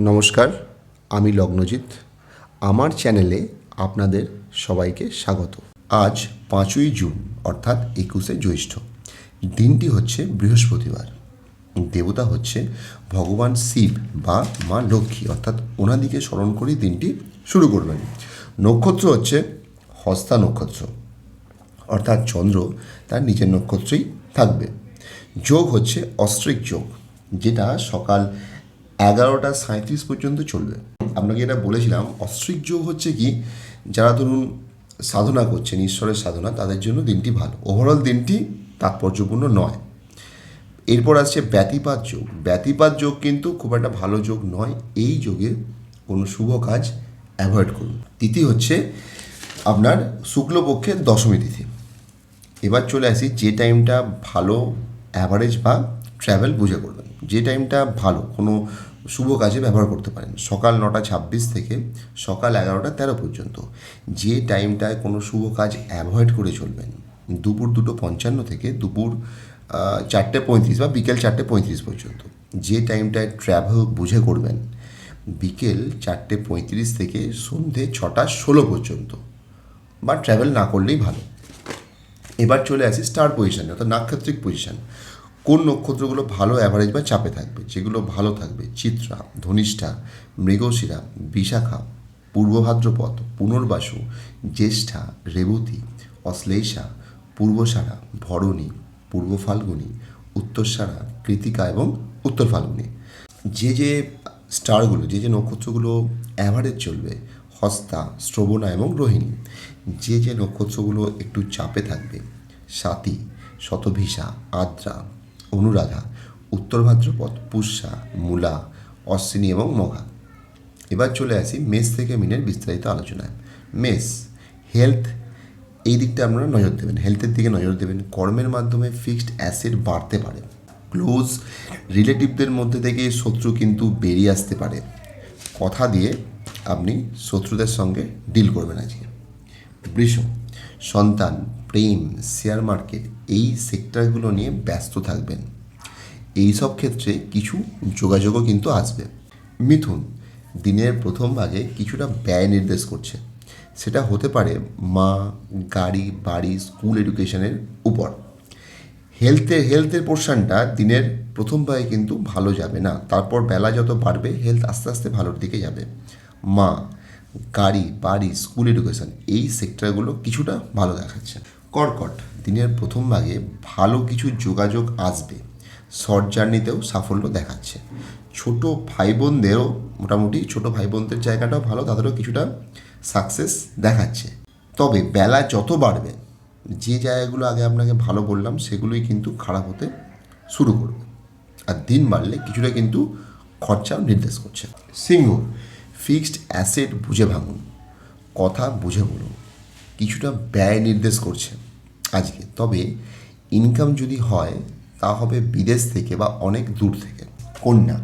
নমস্কার, আমি লগ্নজিৎ। আমার চ্যানেলে আপনাদের সবাইকে স্বাগত। আজ পাঁচই জুন, অর্থাৎ একুশে জ্যৈষ্ঠ। দিনটি হচ্ছে বৃহস্পতিবার। দেবতা হচ্ছে ভগবান শিব বা মা লক্ষ্মী, অর্থাৎ ওনাদিকে স্মরণ করেই দিনটি শুরু করবেন। নক্ষত্র হচ্ছে হস্তা নক্ষত্র, অর্থাৎ চন্দ্র তার নিজের নক্ষত্রেই থাকবে। যোগ হচ্ছে অস্ট্রিক যোগ, যেটা সকাল এগারোটা সাঁত্রিশ পর্যন্ত চলবে। আপনাকে এটা বলেছিলাম অস্ট্রিক যোগ হচ্ছে কি, যারা ধরুন সাধনা করছেন, ঈশ্বরের সাধনা, তাদের জন্য দিনটি ভালো। ওভারঅল দিনটি তাৎপর্যপূর্ণ নয়। এরপর আসছে ব্যতিপাত যোগ। ব্যতিপাত যোগ কিন্তু খুব একটা ভালো যোগ নয়। এই যোগে কোনো শুভ কাজ অ্যাভয়েড করুন। তিথি হচ্ছে আপনার শুক্লপক্ষের দশমী তিথি। এবার চলে আসি যে টাইমটা ভালো অ্যাভারেজ বা ট্রাভেল বুঝে করবেন। যে টাইমটা ভালো, কোনো শুভ কাজে ব্যবহার করতে পারেন। সকাল নটা ছাব্বিশ থেকে সকাল এগারোটা তেরো পর্যন্ত। যে টাইমটায় কোনো শুভ কাজ অ্যাভয়েড করে চলবেন, দুপুর দুটো পঞ্চান্ন থেকে দুপুর চারটে পঁয়ত্রিশ বা বিকেল চারটে পঁয়ত্রিশ পর্যন্ত। যে টাইমটায় ট্র্যাভেল বুঝে করবেন, বিকেল চারটে পঁয়ত্রিশ থেকে সন্ধে ছটা ষোলো পর্যন্ত। বা ট্র্যাভেল না করলেই ভালো। এবার চলে আসি স্টার পজিশানে অর্থাৎ নাক্ষত্রিক পজিশান কোন নক্ষত্রগুলো ভালো অ্যাভারেজ বা চাপে থাকবে? যেগুলো ভালো থাকবে, চিত্রা, ধনিষ্ঠা, মৃগশিরা, বিশাখা পূর্ব ভাদ্রপদ পুনর্বাসু, জ্যেষ্ঠা, রেবতী, অশ্লেষা, পূর্বসারা, ভরণী পূর্ব ফাল্গুনী উত্তরসারা কৃতিকা এবং উত্তর ফাল্গুনী যে যে স্টারগুলো, যে যে নক্ষত্রগুলো অ্যাভারেজ চলবে, হস্তা, শ্রবণা এবং রোহিণী, যে যে নক্ষত্রগুলো একটু চাপে থাকবে, সাতী, শতভিসা, আদ্রা অনুরাধা, উত্তর ভাদ্রপদ, পুষ্যা, মূলা, অশ্বিনী এবং মঘা। এবার চলে আসি মেষ থেকে মিনের বিস্তারিত আলোচনায়। মেষ হেলথ এই দিকটা আপনারা নজর দেবেন হেলথের দিকে নজর দেবেন। কর্মের মাধ্যমে ফিক্সড অ্যাসেট বাড়তে পারে। ক্লোজ রিলেটিভদের মধ্যে থেকে শত্রু কিন্তু বেরিয়ে আসতে পারে। কথা দিয়ে আপনি শত্রুদের সঙ্গে ডিল করবেন আজকে। বৃষ, সন্তান প্রেম শেয়ার মার্কেট এই সেক্টরগুলো নিয়ে ব্যস্ত থাকবেন। এই সব ক্ষেত্রে কিছু যোগাযোগও কিন্তু আসবে। মিথুন, দিনের প্রথম ভাগে কিছুটা ব্যয় নির্দেশ করছে। সেটা হতে পারে মা, গাড়ি, বাড়ি স্কুল এডুকেশনের উপর। হেলথের হেলথের পোর্শনটা দিনের প্রথম ভাগে কিন্তু ভালো যাবে না। তারপর বেলা যত বাড়বে হেলথ আস্তে আস্তে ভালোর দিকে যাবে। মা, গাড়ি, বাড়ি স্কুল এডুকেশন এই সেক্টরগুলো কিছুটা ভালো দেখাচ্ছে। কর্কট। দিনের প্রথম ভাগে ভালো কিছু যোগাযোগ আসবে। শর্ট জার্নিতেও সাফল্য দেখাচ্ছে। ছোট ভাই বোনদেরও মোটামুটি ছোট ভাই বোনদের জায়গাটাও ভালো, তাদেরও কিছুটা সাকসেস দেখাচ্ছে। তবে বেলা যত বাড়বে, যে জায়গাগুলো আগে আপনাকে ভালো বললাম, সেগুলোই কিন্তু খারাপ হতে শুরু করবে। আর দিন বাড়লে কিছুটা কিন্তু খরচাও নির্দেশ করছে। সিংহ ফিক্সড অ্যাসেট বুঝে ভাঙুন। কথা বুঝে বলুন। কিছুটা ব্যয় নির্দেশ করছে আজকে। তবে ইনকাম যদি হয়, তা হবে বিদেশ থেকে বা অনেক দূর থেকে। কন্যা,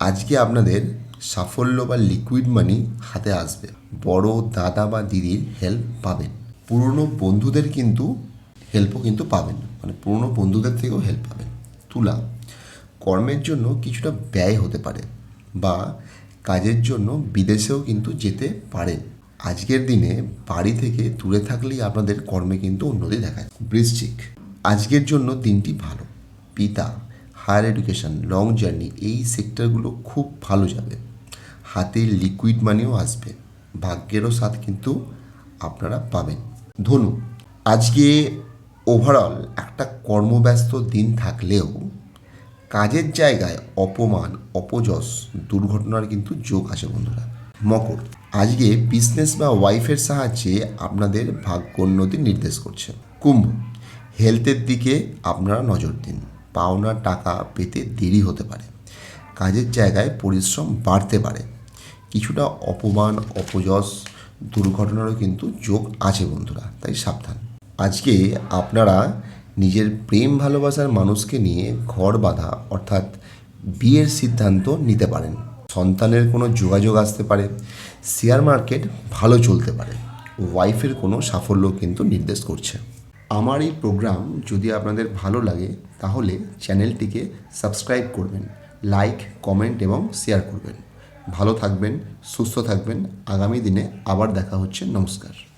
আজকে আপনাদের সাফল্য বা লিকুইড মানি হাতে আসবে। বড় দাদা বা দিদির হেল্প পাবেন। পুরনো বন্ধুদের কিন্তু হেল্পও কিন্তু পাবেন। মানে পুরনো বন্ধুদের থেকেও হেল্প পাবেন। তুলা, কর্মের জন্য কিছুটা ব্যয় হতে পারে বা কাজের জন্য বিদেশেও কিন্তু যেতে পারেন আজকের দিনে বাড়ি থেকে দূরে থাকলেই আপনাদের কর্মে কিন্তু উন্নতি দেখায় বৃশ্চিক, আজকের জন্য দিনটি ভালো। পিতা, হায়ার এডুকেশন, লং জার্নি এই সেক্টরগুলো খুব ভালো যাবে। হাতে লিকুইড মানিও আসবে। ভাগ্যেরও সাথ কিন্তু আপনারা পাবেন। ধনু, আজকে ওভারঅল একটা কর্মব্যস্ত দিন থাকলেও কাজের জায়গায় অপমান, অপযশ, দুর্ঘটনার কিন্তু যোগ আছে বন্ধুরা। মকর। আজকে বিজনেস বা ওয়াইফের সাহায্যে আপনাদের ভাগ্যোন্নতি নির্দেশ করছে। কুম্ভ হেলথের দিকে আপনারা নজর দিন। পাওনা টাকা পেতে দেরি হতে পারে। কাজের জায়গায় পরিশ্রম বাড়তে পারে। কিছুটা অপমান, অপযশ, দুর্ঘটনারও কিন্তু যোগ আছে বন্ধুরা, তাই সাবধান। আজকে আপনারা নিজের প্রেম ভালোবাসার মানুষকে নিয়ে ঘর বাঁধা, অর্থাৎ বিয়ের সিদ্ধান্ত নিতে পারেন। সন্তানের কোনো যোগাযোগ আসতে পারে শেয়ার মার্কেট ভালো চলতে পারে। ওয়াইফের কোনো সাফল্য কিন্তু নির্দেশ করছে। আমার এই প্রোগ্রাম যদি আপনাদের ভালো লাগে, তাহলে চ্যানেলটিকে সাবস্ক্রাইব করবেন লাইক কমেন্ট এবং শেয়ার করবেন। ভালো থাকবেন, সুস্থ থাকবেন। আগামী দিনে আবার দেখা হচ্ছে। নমস্কার।